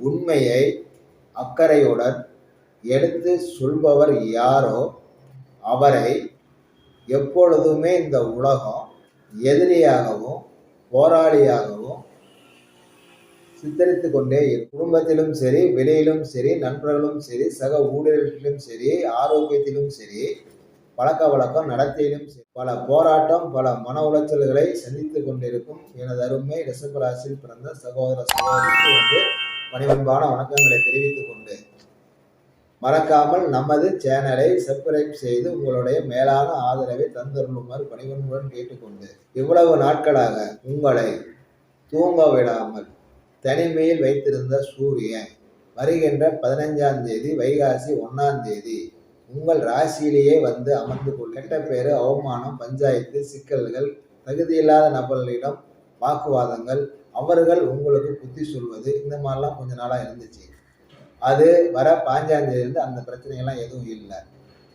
உண்மையை அக்கறையுடன் எடுத்து சொல்பவர் யாரோ அவரை எப்பொழுதுமே இந்த உலகம் எதிரியாகவும் போராளியாகவும் சித்தரித்து கொண்டே குடும்பத்திலும் சரி வெளியிலும் சரி நண்பர்களும் சரி சக ஊழியர்களிலும் சரி ஆரோக்கியத்திலும் சரி பழக்க வழக்கம் நடத்தையிலும் பல போராட்டம் பல மன உளைச்சல்களை சந்தித்து கொண்டிருக்கும் எனது அருமை ரிஷபராசியில் பிறந்த சகோதர சகோதரிக்கு வந்து பணிவன்பான வணக்கங்களை தெரிவித்துக் கொண்டு மறக்காமல் நமது சேனலை சப்ஸ்கிரைப் செய்து உங்களுடைய மேலான ஆதரவை தந்தருளுமாறு பணிவன்புடன் கேட்டுக்கொண்டு இவ்வளவு நாட்களாக உங்களை தூங்க விடாமல் தனிமையில் வைத்திருந்த சூரியன் வருகின்ற பதினைஞ்சாம் தேதி வைகாசி ஒன்றாம் தேதி உங்கள் ராசியிலேயே வந்து அமர்ந்து கொள். கெட்ட பேரு அவமானம் பஞ்சாயத்து சிக்கல்கள் தகுதியில்லாத நபர்களிடம் வாக்குவாதங்கள் அவர்கள் உங்களுக்கு புத்தி சொல்வது இந்த மாதிரிலாம் கொஞ்ச நாளாக இருந்துச்சு. அது வர பாஞ்சாந்தேதியிலிருந்து அந்த பிரச்சனைகள்லாம் எதுவும் இல்லை.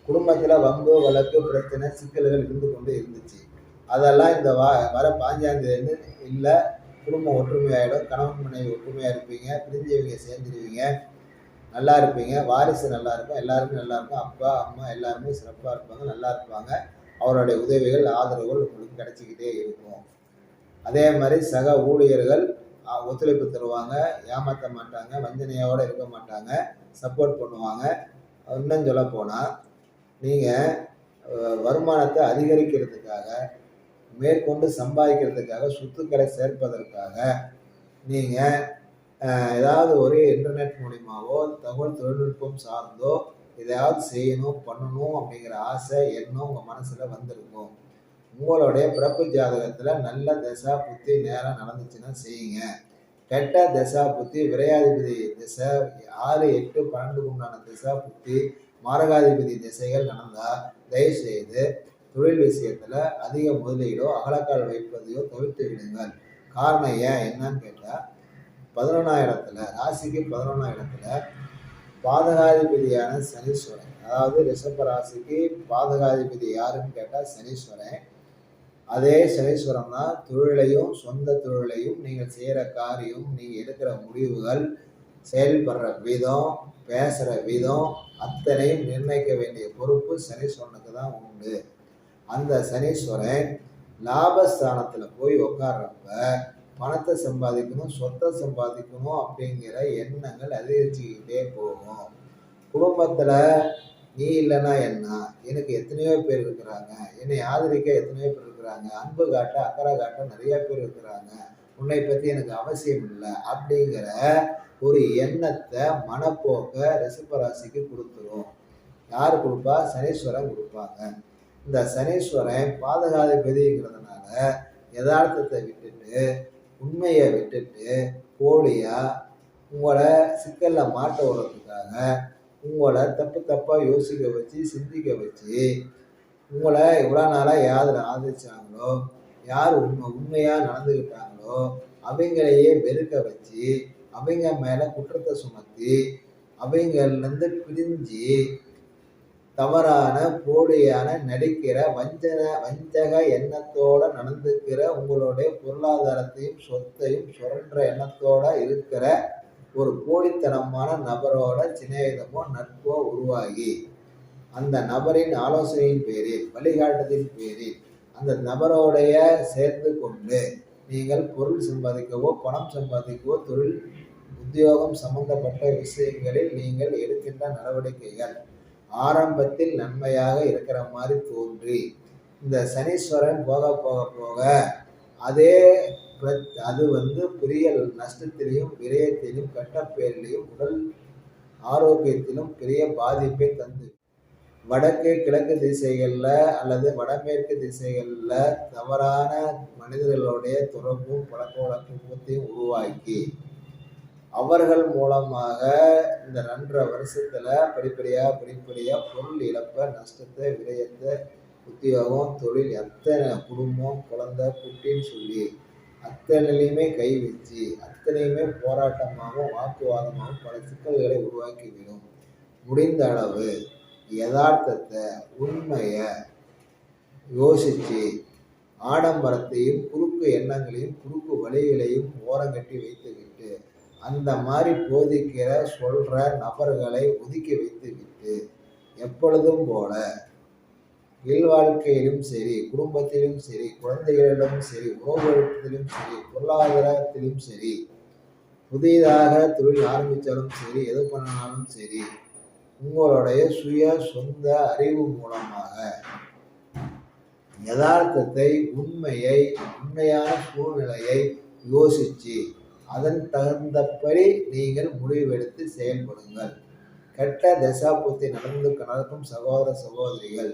குடும்பத்தில் வம்பு வழக்கு பிரச்சனை சிக்கல்கள் இருந்து கொண்டு இருந்துச்சு. அதெல்லாம் இந்த வா வர பாஞ்சாந்தேதியிலிருந்து இல்லை. குடும்பம் ஒற்றுமையாயிடும் கணவன் மனைவி ஒற்றுமையாக இருப்பீங்க பிரிஞ்சவங்க சேர்ந்துருவீங்க. நல்லா இருப்பீங்க. வாரிசு நல்லா இருக்கும். எல்லாருமே நல்லா இருக்கும். அப்பா அம்மா எல்லாருமே சிறப்பாக இருப்பாங்க. நல்லா இருப்பாங்க. அவருடைய உதவிகள் ஆதரவுகள் உங்களுக்கு கிடைச்சிக்கிட்டே இருக்கும். அதே மாதிரி சக ஊழியர்கள் ஒத்துழைப்பு தருவாங்க. ஏமாற்ற மாட்டாங்க. வஞ்சனையோடு இருக்க மாட்டாங்க. சப்போர்ட் பண்ணுவாங்க. இன்னும் சொல்ல போனால் நீங்கள் வருமானத்தை அதிகரிக்கிறதுக்காக மேற்கொண்டு சம்பாதிக்கிறதுக்காக சொத்துக்களை சேர்ப்பதற்காக நீங்கள் ஏதாவது ஒரு இன்டர்நெட் மூலிமாவோ தகவல் தொழில்நுட்பம் சார்ந்தோ எதையாவது செய்யணும் பண்ணணும் அப்படிங்கிற ஆசை எண்ணம் உங்கள் மனசில் வந்திருக்கும். உங்களுடைய பிறப்பு ஜாதகத்தில் நல்ல தசா புத்தி நேரம் நடந்துச்சுன்னா செய்யுங்க. கெட்ட தசா புத்தி விரையாதிபதி திசை ஆறு எட்டு பன்னெண்டுக்கு உண்டான திசா புத்தி மாரகாதிபதி திசைகள் நடந்தால் தயவுசெய்து தொழில் விஷயத்தில் அதிக முதலீடோ அகலக்கால் வைப்பதையோ தவிர்த்து விடுங்கள் காரணம் ஏன்? என்னன்னு கேட்டால் பதினொன்றாம் இடத்துல ராசிக்கு பதினொன்றாம் இடத்துல பாதகாதிபதியான சனீஸ்வரன். அதாவது ரிஷப ராசிக்கு பாதகாதிபதி யாருன்னு கேட்டால் சனீஸ்வரன். அதே சனீஸ்வரன் தான் தொழிலையும் சொந்த தொழிலையும் நீங்கள் செய்கிற காரியம் நீங்கள் எடுக்கிற முடிவுகள் செயல்படுற விதம் பேசுகிற விதம் அத்தனையும் நிர்ணயிக்க வேண்டிய பொறுப்பு சனீஸ்வரனுக்கு தான் உண்டு. அந்த சனீஸ்வரன் லாபஸ்தானத்தில் போய் உட்கார்றப்ப பணத்தை சம்பாதிக்கணும் சொத்தை சம்பாதிக்கணும் அப்படிங்கிற எண்ணங்கள் அதிகரிச்சுக்கிட்டே போகும். குடும்பத்தில் நீ இல்லைன்னா என்ன? எனக்கு எத்தனையோ பேர் இருக்கிறாங்க. என்னை ஆதரிக்க எத்தனையோ பேர் இருக்கிறாங்க. அன்பு காட்ட அக்கறை காட்ட நிறைய பேர் இருக்கிறாங்க. உன்னை பற்றி எனக்கு அவசியம் இல்லை அப்படிங்கிற ஒரு எண்ணத்தை மனப்போக்க ரிசபராசிக்கு கொடுத்துரும். யார் கொடுப்பா? சனீஸ்வரன் கொடுப்பாங்க. இந்த சனீஸ்வரன் பாதகாதிபதிங்கிறதுனால யதார்த்தத்தை விட்டுட்டு உண்மையை விட்டுட்டு போலியா? உங்களை சிக்கலில் மாட்ட விடுறதுக்காக உங்களை தப்பு தப்பாக யோசிக்க வச்சு சிந்திக்க வச்சு உங்களை இவ்வளோ நாளாக யார் ஆதரிச்சாங்களோ யார் உண்மை உண்மையாக நடந்துக்கிட்டாங்களோ அவங்களையே வெறுக்க வச்சு அவங்க மேலே குற்றத்தை சுமத்தி அவங்கள்லேருந்து பிரிஞ்சு தவறான போலியான நடிக்கிற வஞ்சன வஞ்சக எண்ணத்தோட நடந்துக்கிற உங்களுடைய பொருளாதாரத்தையும் சொத்தையும் சுரன்ற எண்ணத்தோட இருக்கிற ஒரு போலித்தனமான நபரோட சிநேகிதமோ நட்போ உருவாகி அந்த நபரின் ஆலோசனையின் பேரில் வழிகாட்டுதலின் பேரில் அந்த நபரோடைய சேர்ந்து கொண்டு நீங்கள் பொருள் சம்பாதிக்கவோ பணம் சம்பாதிக்கவோ தொழில் உத்தியோகம் சம்பந்தப்பட்ட விஷயங்களில் நீங்கள் எடுக்கின்ற நடவடிக்கைகள். ஆரம்பத்தில் நன்மையாக இருக்கிற மாதிரி தோன்றி இந்த சனீஸ்வரன் போக போக போக அதே அது வந்து பெரிய நஷ்டத்திலையும் விரயத்திலும் கட்டப்பேரிலையும் உடல் ஆரோக்கியத்திலும் பெரிய பாதிப்பை தந்து வடக்கு கிழக்கு திசைகளில் அல்லது வடமேற்கு திசைகளில் தவறான மனிதர்களுடைய தொடர்பும் பழக்க வழக்கத்தையும் உருவாக்கி அவர்கள் மூலமாக இந்த ரெண்டரை வருஷத்துல படிப்படியாக படிப்படியாக பொருள் இழப்பை நஷ்டத்தை விரயத்தை உத்தியோகம் தொழில் எத்தனை குடும்பம் குழந்தை குட்டின்னு சொல்லி அத்தனையுமே கை வச்சு அத்தனையுமே போராட்டமாகவும் வாக்குவாதமாகவும் பல சிக்கல்களை உருவாக்கிவிடும் முடிந்த அளவு யதார்த்தத்தை உண்மையை யோசித்து ஆடம்பரத்தையும் குறுக்கு எண்ணங்களையும் குறுக்கு வழிகளையும் ஓரங்கட்டி வைத்துவிட்டு அந்த மாதிரி போதிக்கிற சொல்ற நபர்களை ஒதுக்கி வைத்து விட்டு எப்பொழுதும் போல இல்வாழ்க்கையிலும் சரி குடும்பத்திலும் சரி குழந்தைகளிடம் சரி உறவுகளிலும் சரி பொருளாதாரத்திலும் சரி புதிதாக தொழில் ஆரம்பித்தாலும் சரி எது பண்ணாலும் சரி உங்களுடைய சுய சொந்த அறிவு மூலமாக யதார்த்தத்தை உண்மையை உண்மையான சூழ்நிலையை யோசித்து அதன் தகுந்தபடி நீங்கள் முடிவெடுத்து செயல்படுங்கள். கெட்ட தசாபுத்தி நடந்து நடக்கும் சகோதர சகோதரிகள்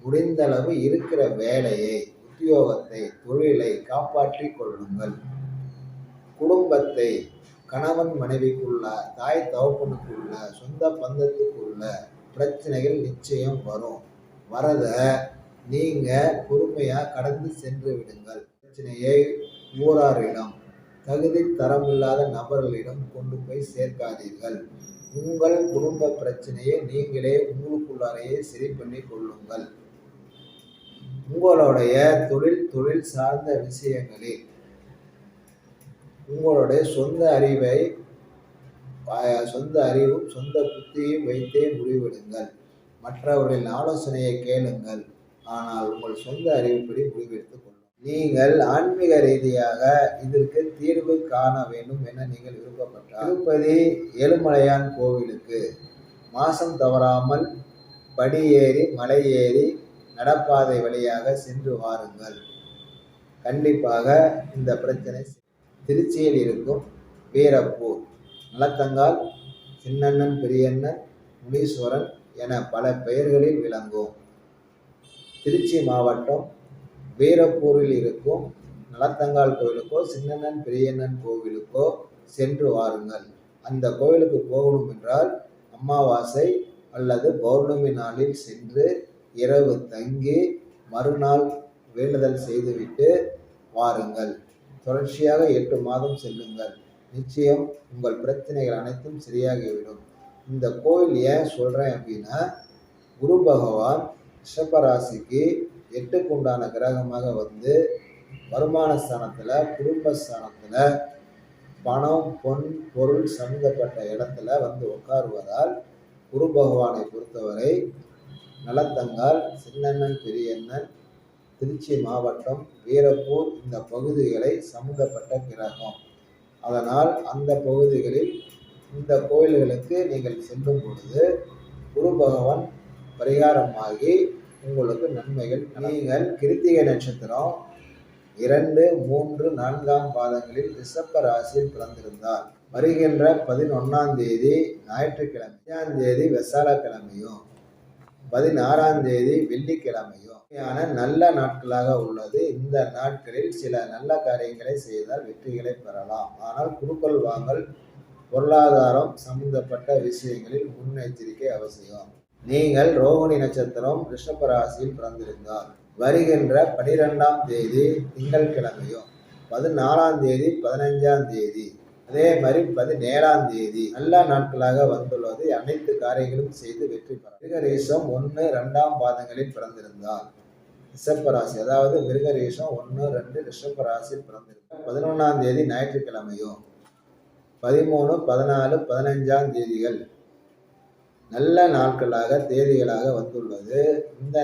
முடிந்தளவு இருக்கிற வேலையை உத்தியோகத்தை தொழிலை காப்பாற்றிக் கொள்ளுங்கள். குடும்பத்தை கணவன் மனைவிக்குள்ள தாய் தகப்பனுக்குள்ள சொந்த பந்தத்துக்குள்ள பிரச்சனைகள் நிச்சயம் வரும். வரத நீங்கள் பொறுமையாக கடந்து சென்று விடுங்கள். பிரச்சனையை ஊராரிடம் தகுதி தரமில்லாத நபர்களிடம் கொண்டு போய் சேர்க்காதீர்கள். உங்கள் குடும்ப பிரச்சனையை நீங்களே உங்களுக்குள்ளாரையே சரி பண்ணி கொள்ளுங்கள். உங்களுடைய தொழில் தொழில் சார்ந்த விஷயங்களில் உங்களுடைய சொந்த அறிவை சொந்த அறிவும் சொந்த புத்தியும் வைத்தே முடிவெடுங்கள். மற்றவர்களின் ஆலோசனையை கேளுங்கள். ஆனால் உங்கள் சொந்த அறிவுப்படி முடிவெடுத்துக் கொள்ளுங்கள். நீங்கள் ஆன்மீக ரீதியாக இதற்கு தீர்வு காண வேண்டும் என நீங்கள் விருப்பப்பட்டால். திருப்பதி ஏழுமலையான் கோவிலுக்கு மாசம் தவறாமல் படியேறி மலையேறி மலை ஏறி நடப்பாதை வழியாக சென்று வாருங்கள். கண்டிப்பாக இந்த பிரச்சனை திருச்சியில் இருக்கும் வீரப்பூர் நலத்தங்கால் சின்னண்ணன் பெரியண்ணன் முனீஸ்வரன் என பல பெயர்களில் விளங்கும். திருச்சி மாவட்டம் வீரப்பூரில் இருக்கும் நலத்தங்கால் கோவிலுக்கோ சின்னண்ணன் பெரியண்ணன் கோவிலுக்கோ சென்று வாருங்கள். அந்த கோவிலுக்கு போகணும் என்றால் அமாவாசை அல்லது பௌர்ணமி நாளில் சென்று இரவு தங்கி மறுநாள் வேண்டுதல் செய்துவிட்டு வாருங்கள். தொடர்ச்சியாக எட்டு மாதம் செல்லுங்கள். நிச்சயம் உங்கள் பிரச்சனைகள் அனைத்தும் சரியாகிவிடும். இந்த கோயில் ஏன் சொல்கிறேன் அப்படின்னா குரு பகவான் ரிஷபராசிக்கு எட்டுக்கு உண்டான கிரகமாக வந்து வருமான ஸ்தானத்தில் குடும்பஸ்தானத்தில் பணம் பொன் பொருள் சம்மந்தப்பட்ட இடத்துல வந்து உட்காருவதால் குரு பகவானை பொறுத்தவரை நலத்தங்கால் சின்னண்ணன் பெரியண்ணன் திருச்சி மாவட்டம் வீரப்பூர் இந்த பகுதிகளை சம்மந்தப்பட்ட கிரகம். அதனால் அந்த பகுதிகளில் இந்த கோயில்களுக்கு நீங்கள் செல்லும் பொழுது குரு பகவான் பரிகாரமாகி உங்களுக்கு நன்மைகள். நீங்கள் கிருத்திகை நட்சத்திரம் இரண்டு மூன்று நான்காம் பாதங்களில் ரிஷப்ப ராசியில் பிறந்திருந்தார் வருகின்ற பதினொன்றாம் தேதி ஞாயிற்றுக்கிழமை அஞ்சாம் தேதி வெசாலக்கிழமையும் பதினாறாம் தேதி வெள்ளிக்கிழமையும். நல்ல நாட்களாக உள்ளது. இந்த நாட்களில் சில நல்ல காரியங்களை செய்தால் வெற்றிகளை பெறலாம். ஆனால் குடுக்கல் வாங்கல் பொருளாதாரம் சம்பந்தப்பட்ட விஷயங்களில் முன்னெச்சரிக்கை அவசியம். நீங்கள் ரோகிணி நட்சத்திரம் ரிஷப ராசியில் பிறந்திருந்தால் வருகின்ற பனிரெண்டாம் தேதி திங்கட்கிழமையும் பதினாலாம் தேதி பதினஞ்சாம் தேதி அதே மாதிரி பதினேழாம் தேதி நல்ல நாட்களாக வந்துள்ளது. அனைத்து காரியங்களும் செய்து வெற்றி பெற. மிருகரீசம் ஒன்று ரெண்டாம் பாதங்களில் பிறந்திருந்தார் ரிஷபராசி அதாவது மிருகரீசம் ஒன்று ரெண்டு ரிஷப்பராசியில் பிறந்திருந்தால் பதினொன்றாம் தேதி ஞாயிற்றுக்கிழமையும் பதிமூணு பதினாலு பதினஞ்சாம் தேதிகள் நல்ல நாட்களாக தேதிகளாக வந்துள்ளது. இந்த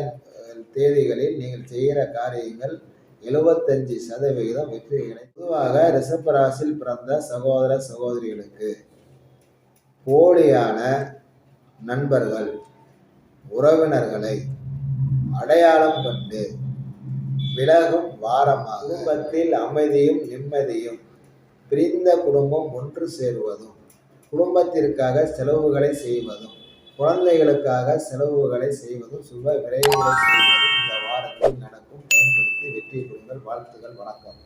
தேதிகளில் நீங்கள் செய்கிற காரியங்கள் எழுபத்தஞ்சு சதவிகிதம் வெற்றிகளை பொதுவாக ரிஷபராசியில் பிறந்த சகோதர சகோதரிகளுக்கு. போலியான நண்பர்கள் உறவினர்களை அடையாளம் கண்டு விலகும் வாரமாக குடும்பத்தில் அமைதியும் நிம்மதியும் பிரிந்த குடும்பம் ஒன்று சேருவதும் குடும்பத்திற்காக செலவுகளை செய்வதும் குழந்தைகளுக்காக செலவுகளை செய்வதும் சுப விரைவுகளை செய்வதும் இந்த வாரத்தில் நடக்கும் பயன்படுத்தி வெற்றி பெறுங்கள். வாழ்த்துகள் வணக்கம்.